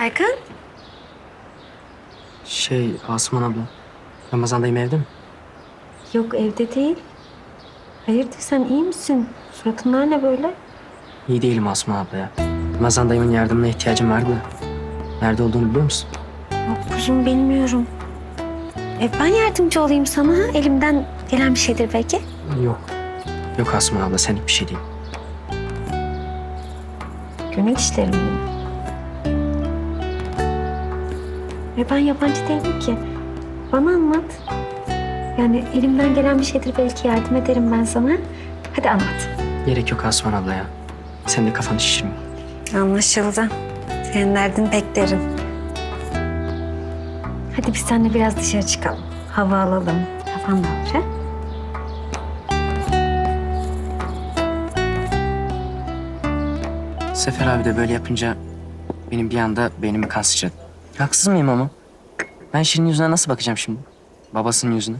Erkan? Şey Asuman abla. Ramazan dayım evde mi? Yok evde değil. Hayırdır sen iyi misin? Suratınlar ne böyle? İyi değilim Asuman abla ya. Ramazan dayımın yardımına ihtiyacım vardı. Nerede olduğunu biliyor musun? Yok kuzum bilmiyorum. E, ben yardımcı olayım sana. ha? Elimden gelen bir şeydir belki. Yok. Yok Asuman abla senlik bir şey değil. Gönül işlerim benim. E ben yabancı değilim ki. Bana anlat. Yani elimden gelen bir şeydir belki yardım ederim ben sana. Hadi anlat. Gerek yok Asuman abla ya. Sen de kafanı şişirme. Anlaşıldı. Senin derdin pek derin. Hadi biz seninle biraz dışarı çıkalım. Hava alalım. Kafan dağılır ha? Sefer abi de böyle yapınca benim bir anda beynimi kan sıçradı. Haksız mıyım ama? Ben Şirin yüzüne nasıl bakacağım şimdi? Babasının yüzüne.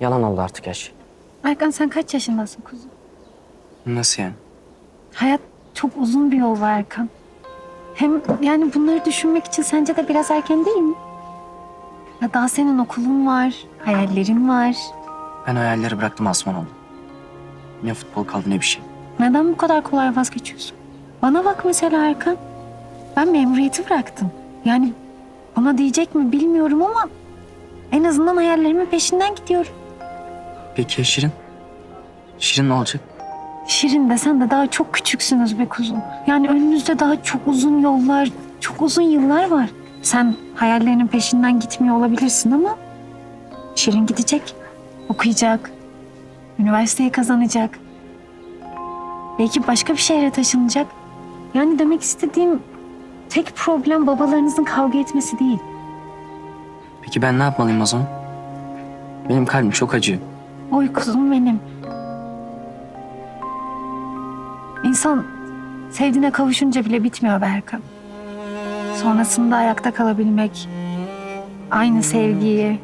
Yalan oldu artık her şey. Erkan sen kaç yaşındasın kuzum? Nasıl yani? Hayat çok uzun bir yol var Erkan. Hem yani bunları düşünmek için sence de biraz erken değil mi? Ya daha senin okulun var, hayallerin var. Ben hayalleri bıraktım Asuman abla. Ne futbol kaldı ne bir şey. Neden bu kadar kolay vazgeçiyorsun? Bana bak mesela Erkan. Ben memuriyeti bıraktım. Yani bana diyecek mi bilmiyorum ama en azından hayallerimin peşinden gidiyorum. Peki ya Şirin? Şirin ne olacak? Şirin de sen de daha çok küçüksünüz be kuzum. Yani önünüzde daha çok uzun yollar, çok uzun yıllar var. Sen hayallerinin peşinden gitmiyor olabilirsin ama Şirin gidecek, okuyacak, üniversiteyi kazanacak. Belki başka bir şehre taşınacak. Yani demek istediğim tek problem babalarınızın kavga etmesi değil. Peki ben ne yapmalıyım o zaman? Benim kalbim çok acıyor. Oy kuzum benim. İnsan sevdiğine kavuşunca bile bitmiyor Berkan. Sonrasında ayakta kalabilmek, aynı sevgiyi,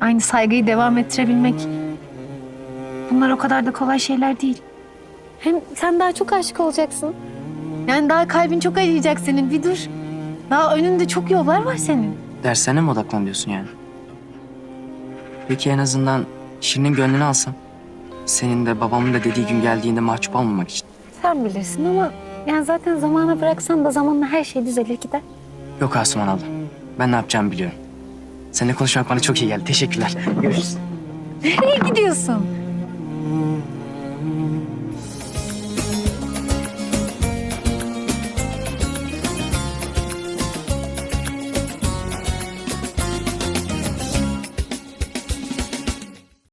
aynı saygıyı devam ettirebilmek bunlar o kadar da kolay şeyler değil. Hem sen daha çok aşık olacaksın. Yani daha kalbin çok acıyacak senin. Bir dur. Daha önünde çok yollar var senin. Derslerine mi odaklan diyorsun yani? Peki en azından Şirin'in gönlünü alsam. Senin de babamın da dediği gün geldiğinde mahcup olmamak için. Sen bilirsin ama yani zaten zamana bıraksan da zamanla her şey düzelir gider. Yok Asuman abla. Ben ne yapacağımı biliyorum. Seninle konuşmak bana çok iyi geldi. Teşekkürler. Görüşürüz. Nereye gidiyorsun?